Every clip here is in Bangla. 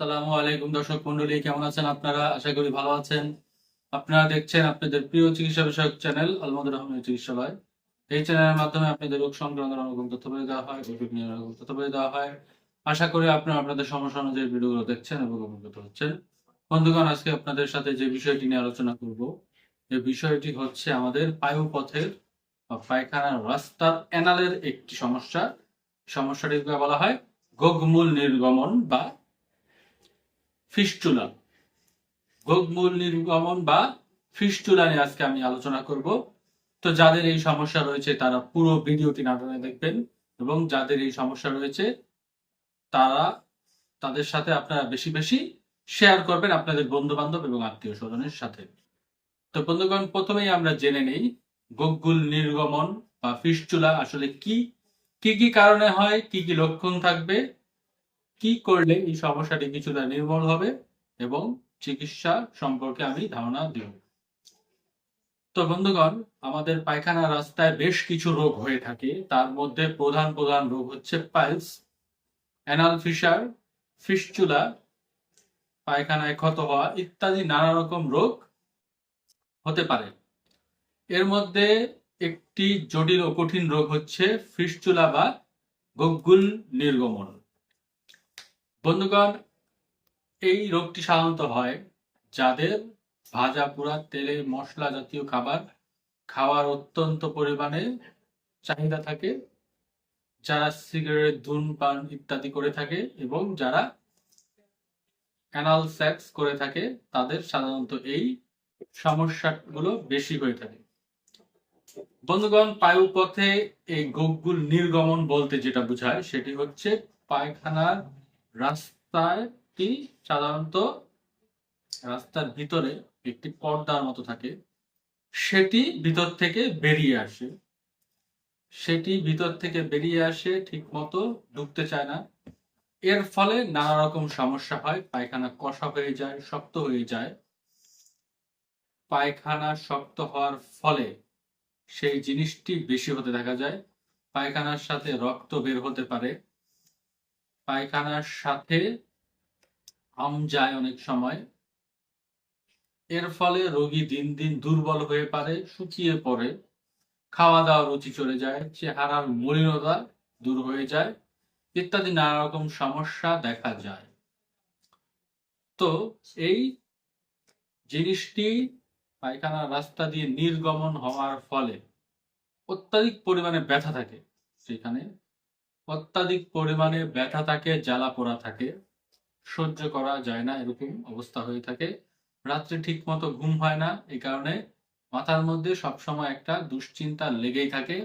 সালামু আলাইকুম দর্শক মন্ডলী, কেমন আছেন আপনারা? আশা করি ভালো আছেন। আপনারা দেখছেন আপনাদের প্রিয় চিকিৎসা বিষয়ক চ্যানেল আলমদুর রহমান চিকিৎসালয়। এই চ্যানেলের মাধ্যমে আপনাদের রোগ সংক্রান্ত তথ্য দেওয়া হয় নিয়ে তথ্য দেওয়া হয়। আশা করি আপনারা আপনাদের সমস্যা অনুযায়ী ভিডিওগুলো দেখছেন এবং উপকৃত হচ্ছেন। বন্ধুগণ, আজকে আপনাদের সাথে যে বিষয়টি নিয়ে আলোচনা করব, এই বিষয়টি হচ্ছে আমাদের পায়ুপথের বা পায়খানার রাস্তার অ্যানালের একটি সমস্যা। সমস্যাটিকে বলা হয় গোগমূল নির্গমন বা ফিস্টুলা। গোগমূল নির্গমন বা ফিস্টুলা নিয়ে আজকে আমি আলোচনা করব। তো যাদের এই সমস্যা রয়েছে, তারা পুরো ভিডিওটি না টেনে দেখবেন এবং যাদের এই সমস্যা রয়েছে, তারা তাদের সাথে আপনারা বেশি বেশি শেয়ার করবেন আপনাদের বন্ধু বান্ধব এবং আত্মীয় স্বজনের সাথে। তো বন্ধুগণ, প্রথমেই আমরা জেনে নেই গোগুল নির্গমন বা ফিস্টুলা আসলে কি? কি কি কারণে হয়? কি কি লক্ষণ থাকবে? কি করলে এই সমস্যাটি কিছুটা নির্মূল হবে এবং চিকিৎসা সম্পর্কে আমি ধারণা দিব? তো বন্ধুগণ, আমাদের পায়খানা রাস্তায় বেশ কিছু রোগ হয়ে থাকে। তার মধ্যে প্রধান প্রধান রোগ হচ্ছে পাইলস, অ্যানাল ফিশার, ফিস্চুলা, পায়খানায় ক্ষত হওয়া ইত্যাদি নানা রকম রোগ হতে পারে। এর মধ্যে একটি জটিল ও কঠিন রোগ হচ্ছে ফিস্চুলা বা গগ্গুল নির্গমন। বন্ধুগণ, এই রোগটি সাধারণত হয় যাদের ভাজা পোড়া তেলে মশলা জাতীয় খাবার খাওয়ার অত্যন্ত পরিমাণে চাহিদা থাকে, যারা সিগারেট, ধূমপান ইত্যাদি করে থাকে এবং যারা অ্যানাল সেক্স করে থাকে, তাদের সাধারণত এই সমস্যাগুলো বেশি হয়ে থাকে। বন্ধুগণ পায়ুপথে এই গোগগুল নির্গমন বলতে যেটা বোঝায়, সেটি হচ্ছে পায়খানার রাস্তাটি সাধারণত রাস্তার ভিতরে একটি পর্দার মতো থাকে, সেটি ভিতর থেকে বেরিয়ে আসে। সেটি ভিতর থেকে বেরিয়ে আসে ঠিক মতো ঢুকতে চায় না। এর ফলে নানা রকম সমস্যা হয়, পায়খানা কষা হয়ে যায়, শক্ত হয়ে যায়। পায়খানা শক্ত হওয়ার ফলে সেই জিনিসটি বেশি হতে দেখা যায়। পায়খানার সাথে রক্ত বের হতে পারে। পায়খানার সাথে আম যায় অনেক সময়। এর ফলে রোগী দিন দিন দুর্বল হয়ে পারে, শুকিয়ে পড়ে। খাওয়া দাওয়া রুচি চলে যায়, চেহারার মলিনতা দূর হয়ে যায়, ইত্যাদি নানা রকম সমস্যা দেখা যায়। তো এই জিনিসটি পায়খানার রাস্তা দিয়ে নির্গমন হওয়ার ফলে অত্যাধিক পরিমাণে ব্যথা থাকে। সেখানে অত্যাধিক পরিমাণে ব্যথা থাকে, জ্বালা পোড়া থাকে, সহ্য করা যায় না, এরকম অবস্থা হয়ে থাকে। রাত্রে ঠিক মতো ঘুম হয় না, এই কারণে মাথার মধ্যে সবসময় একটা দুশ্চিন্তা লেগেই থাকে।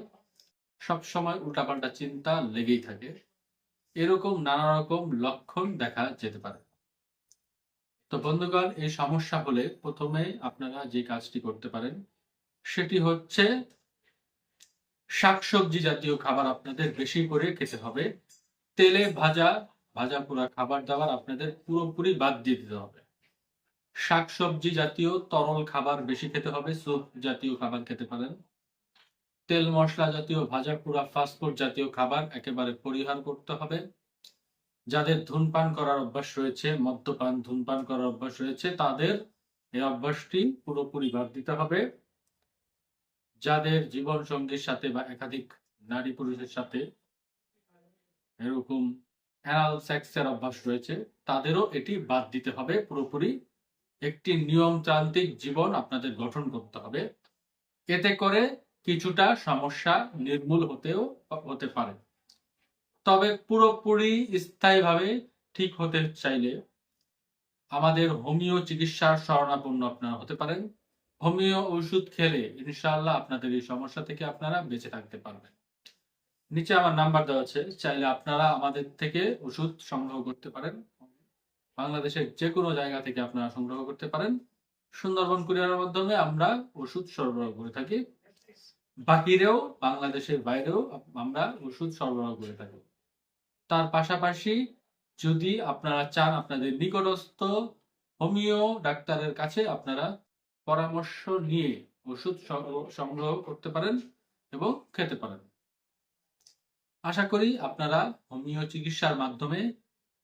সবসময় উল্টাপাল্টা চিন্তা লেগেই থাকে। এরকম নানা রকম লক্ষণ দেখা যেতে পারে। তো বন্ধুগণ, এই সমস্যা হলে প্রথমে আপনারা যে কাজটি করতে পারেন, সেটি হচ্ছে শাকসবজি জাতীয় খাবার আপনাদের বেশি করে খেতে হবে। তেলে ভাজা ভাজা পোড়া খাবার দাবার আপনাদের পুরোপুরি বাদ দিয়ে দিতে হবে। শাকসবজি জাতীয় তরল খাবার বেশি খেতে হবে, স্যুপ জাতীয় খাবার খেতে পারেন। তেল মশলা জাতীয়, ভাজা পোড়া ফাস্টফুড জাতীয় খাবার একেবারে পরিহার করতে হবে। যাদের ধূমপান করার অভ্যাস রয়েছে, মদ্যপান, ধূমপান করার অভ্যাস রয়েছে, তাদের এই অভ্যাসটি পুরোপুরি বাদ দিতে হবে। যাদের জীবন সঙ্গীর সাথে বা একাধিক নারী পুরুষের সাথে এরকম অ্যানাল সেক্সের অভ্যাস রয়েছে, তাদেরও এটি বাদ দিতে হবে। পুরোপুরি একটি নিয়মতান্ত্রিক জীবন আপনাদের গঠন করতে হবে। এতে করে কিছুটা সমস্যা নির্মূল হতেও হতে পারে। তবে পুরোপুরি স্থায়ীভাবে ঠিক হতে চাইলে আমাদের হোমিও চিকিৎসার শরণাপন্ন আপনারা হতে পারেন। হোমিও ওষুধ খেলে ইনশাআল্লাহ আপনাদের এই সমস্যা থেকে আপনারা বেঁচে থাকতে পারবেন। নিচে আমার নাম্বার দেওয়া আছে, চাইলে আপনারা আমাদের থেকে ওষুধ সংগ্রহ করতে পারেন। বাংলাদেশের যে কোনো জায়গা থেকে আপনারা সংগ্রহ করতে পারেন। সুন্দরবন কুরিয়ারের মাধ্যমে আমরা ওষুধ সরবরাহ করে থাকি। বাহিরেও, বাংলাদেশের বাইরেও আমরা ওষুধ সরবরাহ করে থাকি। তার পাশাপাশি যদি আপনারা চান আপনাদের নিকটস্থ হোমিও ডাক্তারের কাছে আপনারা পরামর্শ নিয়ে ওষুধ সংগ্রহ করতে পারেন এবং খেতে পারেন। আশা করি আপনারা হোমিও চিকিৎসার মাধ্যমে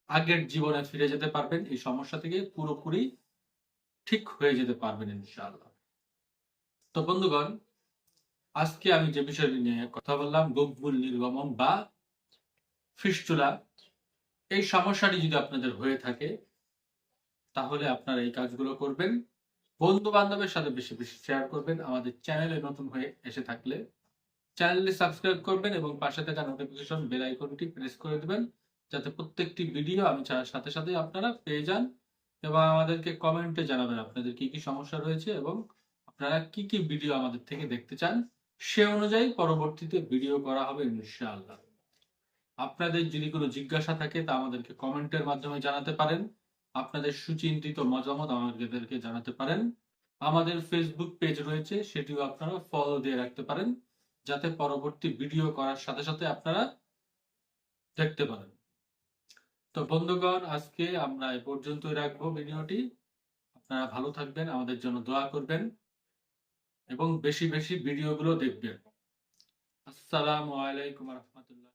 আগের জীবনে ফিরে যেতে পারবেন, এই সমস্যা থেকে পুরোপুরি ঠিক হয়ে যেতে পারবেন ইনশাআল্লাহ। তো বন্ধুগণ, আজকে আমি যে বিষয়টি নিয়ে কথা বললাম গব্বুল নির্গমন বা ফিস্টুলা, এই সমস্যাটি যদি আপনাদের হয়ে থাকে, তাহলে আপনারা এই কাজগুলো করবেন। বন্ধু বান্ধবের সাথে বেশি বেশি শেয়ার করবেন, আমাদের চ্যানেলে নতুন হয়ে এসে থাকলে চ্যানেলটি সাবস্ক্রাইব করবেন এবং পাশে থাকা নোটিফিকেশন বেল আইকনটি প্রেস করে দেবেন, যাতে প্রত্যেকটি ভিডিও আমি ছাড়ার সাথে সাথে আপনারা পেয়ে যান এবং আমাদেরকে কমেন্টে জানাবেন আপনাদের কি কি সমস্যা রয়েছে এবং আপনারা কি কি ভিডিও আমাদের থেকে দেখতে চান। সে অনুযায়ী পরবর্তীতে ভিডিও করা হবে ইনশাআল্লাহ। আপনাদের যদি কোনো জিজ্ঞাসা থাকে তা আমাদেরকে কমেন্টের মাধ্যমে জানাতে পারেন। আপনাদের সুচিন্তিত মতামত আমাদেরকে জানাতে পারেন। আমাদের ফেসবুক পেজ রয়েছে, সেটিও আপনারা ফলো দিয়ে রাখতে পারেন, যাতে পরবর্তী ভিডিও করার সাথে সাথে আপনারা দেখতে পারেন। তো বন্ধুগণ, আজকে আমরা এ পর্যন্তই রাখব ভিডিওটি। আপনারা ভালো থাকবেন, আমাদের জন্য দোয়া করবেন এবং বেশি বেশি ভিডিওগুলো দেখবেন। আসসালামু আলাইকুম রহমতুল্লাহ।